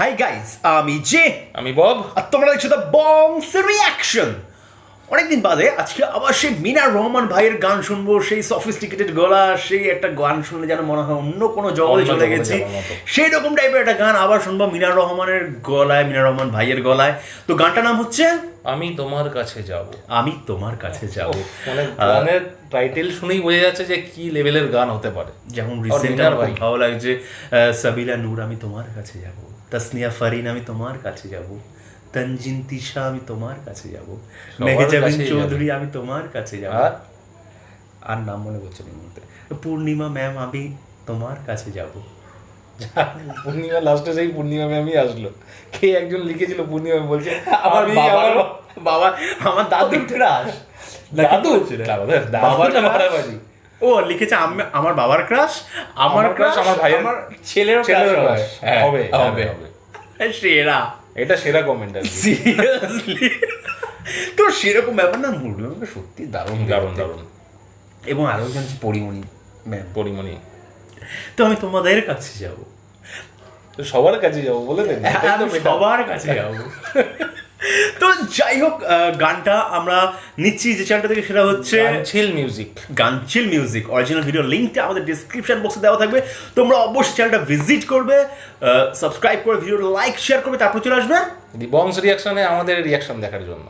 High guys আমি J. আমি Bob. আর তোমরা দেখছ দ্য বংস রিয়াকশন অনেকদিন বাদে আজকে আবার সেই মিনার রহমান ভাইয়ের গান শুনব সেই সফিস্টিকেটেড গলা সেই একটা গান শুনলে যেন মনে হয় অন্য কোনো জগতে চলে গেছি। সেই রকম টাইপের একটা গান আবার শুনব মিনার রহমানের গলায় মিনার রহমান ভাইয়ের গলায়। তো গানটার নাম হচ্ছে আমি তোমার কাছে যাব। আমি তোমার কাছে যাব। মানে গানের টাইটেল শুনেই বোঝা যাচ্ছে যে কি লেভেলের গান হতে পারে। যেমন রিসেন্ট আমার ভালো লাগছে সাবিলা নূর আমি তোমার কাছে যাব। তাসনিয়া ফারিন আমি তোমার কাছে যাব। তঞ্জিন তিশা আমি তোমার কাছে যাব। মেহেজাবিন চৌধুরী আমি তোমার কাছে যাব। আর? নাম মনে করছে পূর্ণিমা ম্যাম আমি তোমার কাছে যাব। পূর্ণিমা লাস্টে সেই পূর্ণিমা ম্যামই আসলো। কে একজন লিখেছিল পূর্ণিমা বলছে আমার বাবা আমার দাদুর ক্রাশ দাদু? বাবার? মারামারি। ও লিখেছে আমি- আমার বাবার ক্রাশ আমার ক্রাশ আমার ভাইয়ের- আমার ছেলের ক্রাশ হ্যাঁ, হবে, হবে সেরা। এটা সেরা কমেন্ট সিরিয়াসলি তো সেরকম ব্যাপার না ম্যামকে সত্যি দারুণ দারুণ দারুণ। এবং আরও একজন পরিমণি ম্যাম পরিমণি। তো আমি তোমাদের কাছে যাব। তো সবার কাছে যাব বলে দেন। সবার কাছে যাব। তো যাই হোক গানটা আমরা নিচ্ছি যে চ্যানেলটা থেকে সেটা হচ্ছে ছিল music Gaanchil music original video লিঙ্কটা আমাদের ডিসক্রিপশন বক্সে দেওয়া থাকবে। তোমরা অবশ্যই চ্যানেলটা ভিজিট করবে সাবস্ক্রাইব করে ভিডিও লাইক শেয়ার করবে তারপর চলে আসবে। বংশ রিয়াকশনে আমাদের রিয়াকশন দেখার জন্য।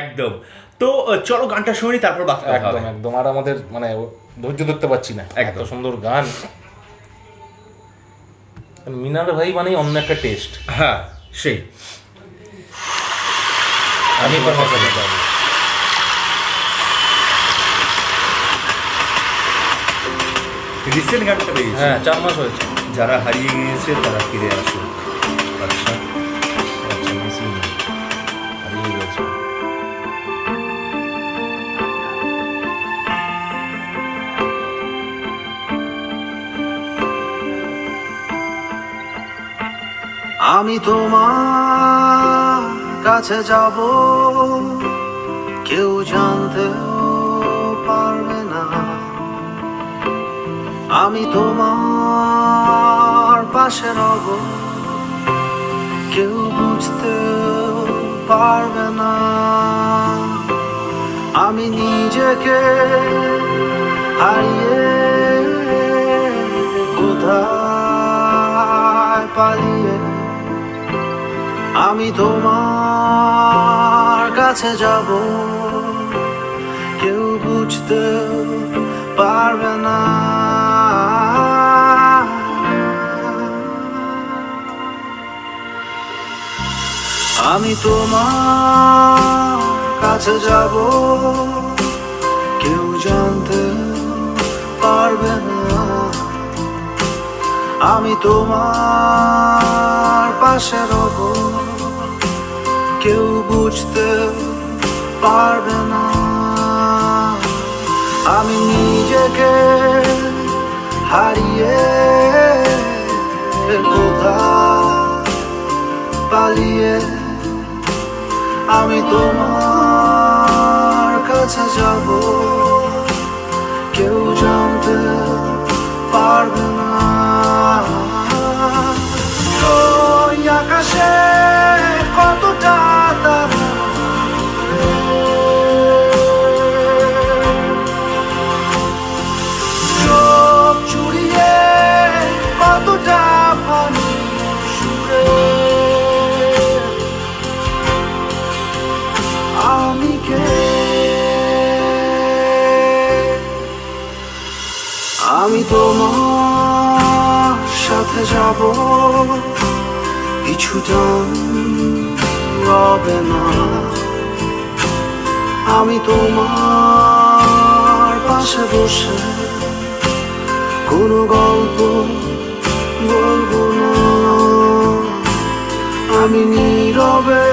একদম। তো চলো গানটা শুনি তারপর বাকি একদম একদম। আর আমাদের মানে ধৈর্য ধরতে পারছি না। এত সুন্দর গান। মিনার ভাই মানেই অন্য একটা টেস্ট হ্যাঁ সেই। আমি রিসেন্ট গানটা বেরিয়েছে। হ্যাঁ চার মাস হয়েছে। যারা হারিয়ে গিয়েছে তারা ফিরে আসুক। আচ্ছা। আচ্ছা আমি তোমার কাছে যাব। কেউ জানতেও পারবে না। আমি তোমার পাশে রব। কেউ বুঝতেও পারবে না। আমি নিজেকে হারিয়ে কোথায় পালিয়ে আমি তোমার কাছে যাব। কেউ বুঝতে পারবে না। আমি তোমার কাছে যাব। কেউ জানতে পারবে না। আমি তোমার পাশে রব। কেউ বুঝতে পারবে না। আমি নিজেকে হারিয়ে কোথায় পালিয়ে আমি তোমার কাছে যাব। কেউ জানতে পারবে না। আকাশে কতটা তারা। চোখ চুড়িয়ে কতটা পানি সুরে। আমি কে? আমি তোমার সাথে যাব। কিছু জান রবে না। আমি তোমার পাশে বসে কোনো গল্প বলব না। আমি নীরবে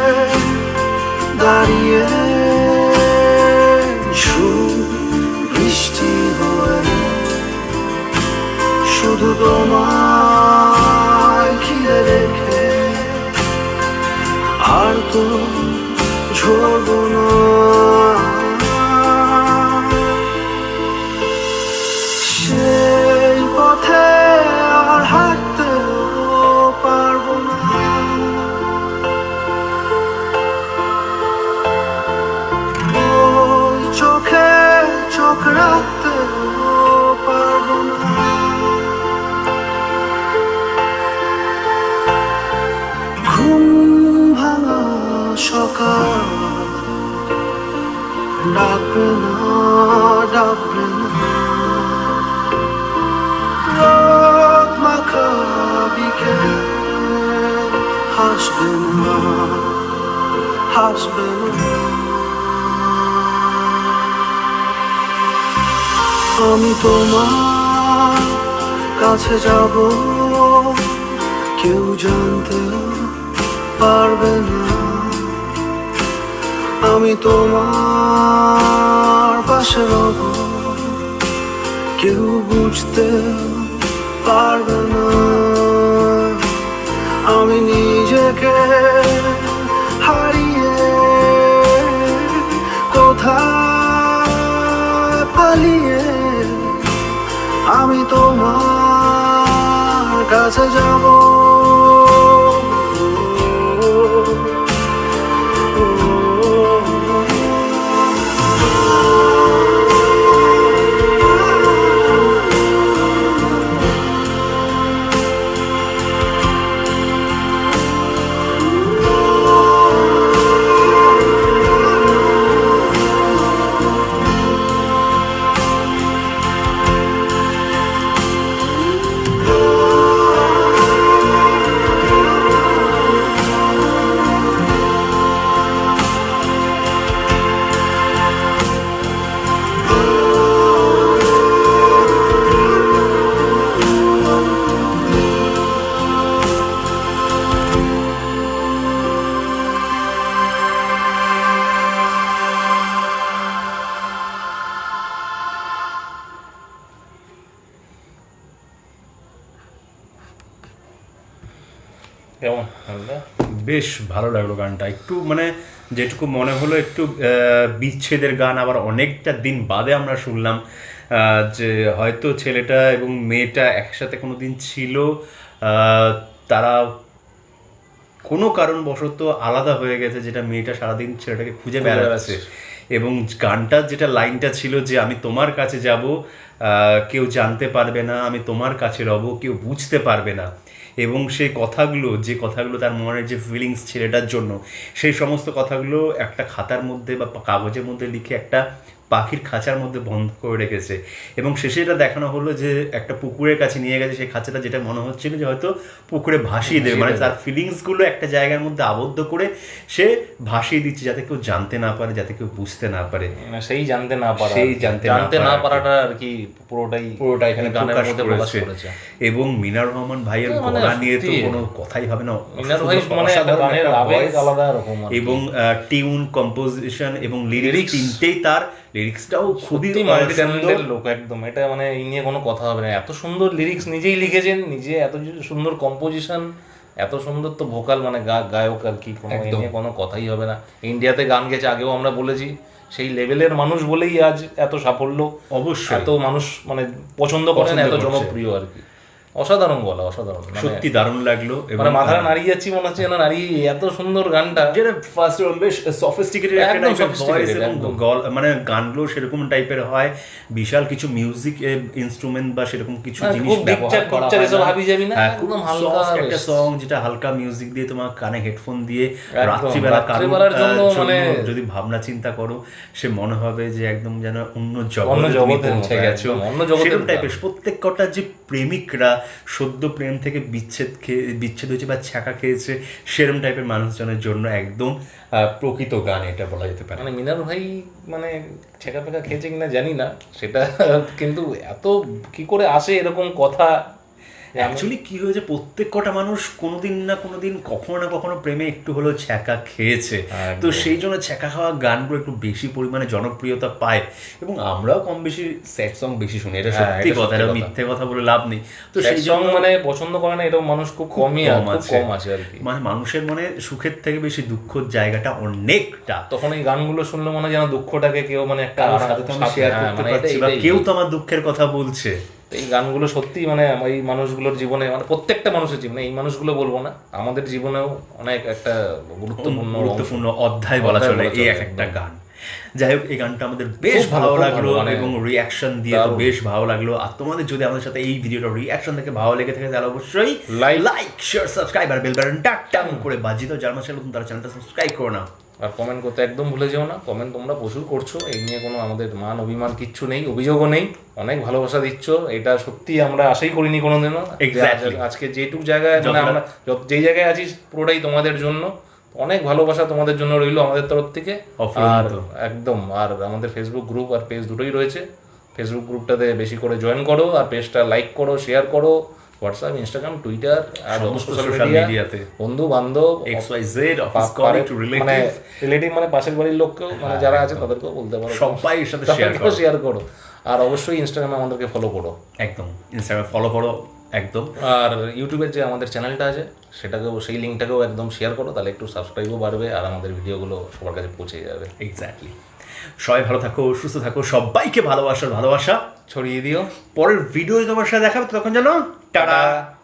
না হাসবে না আমি তোমার কাছে যাব। কেউ জানতে পারবে না। আমি তোমার পাশে রব। কেউ বুঝতে পারবে না। আমি নিজেকে বেশ ভালো লাগল গানটা। একটু মানে যেটুকু মনে হলো একটু বিচ্ছেদের গান আবার অনেকটা দিন বাদে আমরা শুনলাম যে হয়তো ছেলেটা এবং মেয়েটা একসাথে কোনো দিন ছিল তারা কোনো কারণবশত আলাদা হয়ে গেছে যেটা মেয়েটা সারাদিন ছেলেটাকে খুঁজে বেড়াচ্ছে। এবং গানটার যেটা লাইনটা ছিল যে আমি তোমার কাছে যাব কেউ জানতে পারবে না আমি তোমার কাছে রব কেউ বুঝতে পারবে না। এবং সেই কথাগুলো, যে কথাগুলো তার মনের যে ফিলিংস ছেলেটার জন্য, সেই সমস্ত কথাগুলো একটা খাতার মধ্যে বা কাগজের মধ্যে লিখে একটা পাখির খাঁচার মধ্যে বন্ধ করে রেখেছে। এবং শেষে এটা দেখানো হলো যে একটা পুকুরের কাছে নিয়ে গেছে সেই খাঁচাটা যেটা মনে হচ্ছিল যে হয়তো পুকুরে ভাসিয়ে দেবে। মানে তার ফিলিংসগুলো একটা জায়গার মধ্যে আবদ্ধ করে সে ভাসিয়ে দিচ্ছে যাতে কেউ জানতে না পারে যাতে কেউ বুঝতে না পারে। সেই জানতে না পারা সেই। জানতে জানতে না পারাটা আর কি পুরোটাই পুরোটা এখানে গানের মধ্যে প্রকাশ করেছে। এবং মিনার রহমান ভাইয়ের মানে গলা নিয়ে তো কোনো কথাই হবে না। মিনার ভাই মানে গানের আবেগ আলাদা রকম এবং টিউন কম্পোজিশন এবং লিরিক্স তিনটেই তার লিরিক্সটাও খুবই। ট্যালেন্টেড লোক একদম এটা মানে এই নিয়ে কোনো কথা হবে না এত সুন্দর লিরিক্স নিজেই লিখেছেন নিজে এত সুন্দর কম্পোজিশন এত সুন্দর তো ভোকাল মানে গায়ক আর কি কোনো। নিয়ে কোনো কথাই হবে না ইন্ডিয়াতে গান গেছে আগেও আমরা বলেছি সেই লেভেলের মানুষ বলেই আজ এত সাফল্য অবশ্যই এত মানুষ মানে পছন্দ করেন এত। জনপ্রিয় আর কি অসাধারণ গলা অসাধারণ মানে- সত্যি দারুণ লাগল মানে মাথাটা নাড়িয়ে যাচ্ছি মনে হচ্ছে না নারী এত সুন্দর গানটা। যেটা ফার্স্ট বেশ সফিস্টিকেটেড একটা টাইপের ভয়েস এবং গল মানে গানগুলো সেরকম টাইপের হয় বিশাল কিছু মিউজিক ইনস্ট্রুমেন্ট বা সেরকম কিছু হ্যাঁ, জিনিস ব্যবহার করা হয় এসব। হাবি যাবি না, হ্যাঁ, একদম হালকা একটা সং যেটা হালকা মিউজিক দিয়ে তোমার কানে হেডফোন দিয়ে রাত্রিবেলা কারোর জন্য মানে- যদি ভাবনা চিন্তা করো সে মনে হবে যে একদম যেন অন্য অন্য জগতে পৌঁছে গেছো। অন্য মতো। টাইপের প্রত্যেক কটা যে প্রেমিকরা সদ্য প্রেম থেকে বিচ্ছেদ খেয়ে, বিচ্ছেদ হয়েছে বা ছ্যাঁকা খেয়েছে, সেরম টাইপের মানুষজনের জন্য একদম প্রকৃত গান এটা বলা যেতে পারে। মানে মিনার ভাই মানে ছ্যাঁকা ফেঁকা খেয়েছে কিনা জানি না, সেটা কিন্তু এত কি করে আসে এরকম কথা অ্যাকচুয়ালি কি হয়েছে? প্রত্যেক কটা মানুষ কোনোদিন না কোনোদিন কখনো না কখনো প্রেমে একটু হলেও ছ্যাঁকা খেয়েছে। তো সেই জন্য ছ্যাঁকা খাওয়া গানগুলো একটু বেশি পরিমাণে জনপ্রিয়তা পায় এবং আমরাও কম বেশি স্যাড সং বেশি শুনি। এটা হ্যাঁ, সত্যি কথা এটা মিথ্যে কথা বলে লাভ নেই। তো সেই সং মানে পছন্দ করে না এরকম মানুষ খুব কমই কম আছে। কম আছে আর কি। মানে মানুষের মনে সুখের থেকে বেশি দুঃখের জায়গাটা অনেকটা। তখন এই গানগুলো শুনলে মনে হয় যেন দুঃখটাকে কেউ মানে একটা শেয়ার হ্যাঁ, করতে মানে পারছি বা কেউ তো আমার দুঃখের কথা বলছে। এই গানগুলো সত্যি মানে এই মানুষগুলোর জীবনে মানে প্রত্যেকটা মানুষের জীবনে এই মানুষগুলো বলব না আমাদের জীবনেও অনেক একটা গুরুত্বপূর্ণ গুরুত্বপূর্ণ অধ্যায় বলা চলে এই এক একটা গান। যাই হোক এই গানটা আমাদের বেশ ভালো, লাগল মানে এবং রিয়াকশন দিয়ে তো বেশ ভালো লাগল। আর তোমাদের যদি আমাদের সাথে এই ভিডিওটা রিয়াকশন থেকে ভালো লেগে থাকে তাহলে অবশ্যই. লাইক শেয়ার সাবস্ক্রাইব আর বেল বাটন টাক টাং করে বাজিয়ে দাও। যার মাসে নতুন তারা চ্যানেলটা সাবস্ক্রাইব করো না। আর কমেন্ট করতে একদম ভুলে যেও না। কমেন্ট তোমরা প্রচুর করছ। এই নিয়ে কোনো আমাদের মান অভিমান কিচ্ছু নেই অভিযোগও নেই। অনেক ভালোবাসা দিচ্ছ। এটা সত্যি আমরা আশাই করিনি কোনোদিনও। আজকে যেটুক জায়গায় মানে আমরা যেই জায়গায় আছি পুরোটাই তোমাদের জন্য। অনেক ভালোবাসা তোমাদের জন্য রইল আমাদের তরফ থেকে। আর একদম আর আমাদের ফেসবুক গ্রুপ আর পেজ দুটোই রয়েছে। ফেসবুক গ্রুপটাতে বেশি করে জয়েন করো আর পেজটা লাইক করো শেয়ার করো। হোয়াটসঅ্যাপ ইনস্টাগ্রাম টুইটার আর সমস্ত সোশ্যাল মিডিয়াতে। বন্ধু বান্ধব X Y Z office colleague too মানে রিলেটিভ রিলেটিভ মানে পাশের বাড়ির লোককেও মানে যারা আছে তাদেরকেও বলতে পারো। সবাই এর সাথে শেয়ার করো। শেয়ার করো। আর অবশ্যই ইনস্টাগ্রামে আমাদেরকে ফলো করো। একদম। ইনস্টাগ্রাম ফলো করো একদম। আর ইউটিউবের যে আমাদের চ্যানেলটা আছে সেটাকেও সেই লিঙ্কটাকেও একদম শেয়ার করো তাহলে একটু সাবস্ক্রাইবও বাড়বে আর আমাদের ভিডিওগুলো সবার কাছে পৌঁছে যাবে। এক্স্যাক্টলি সবাই ভালো থাকো সুস্থ থাকো সবাইকে ভালোবাসার ভালোবাসা। ছড়িয়ে দিও। পরের ভিডিও তোমার সাথে দেখাবে তখন জানো 嘎啦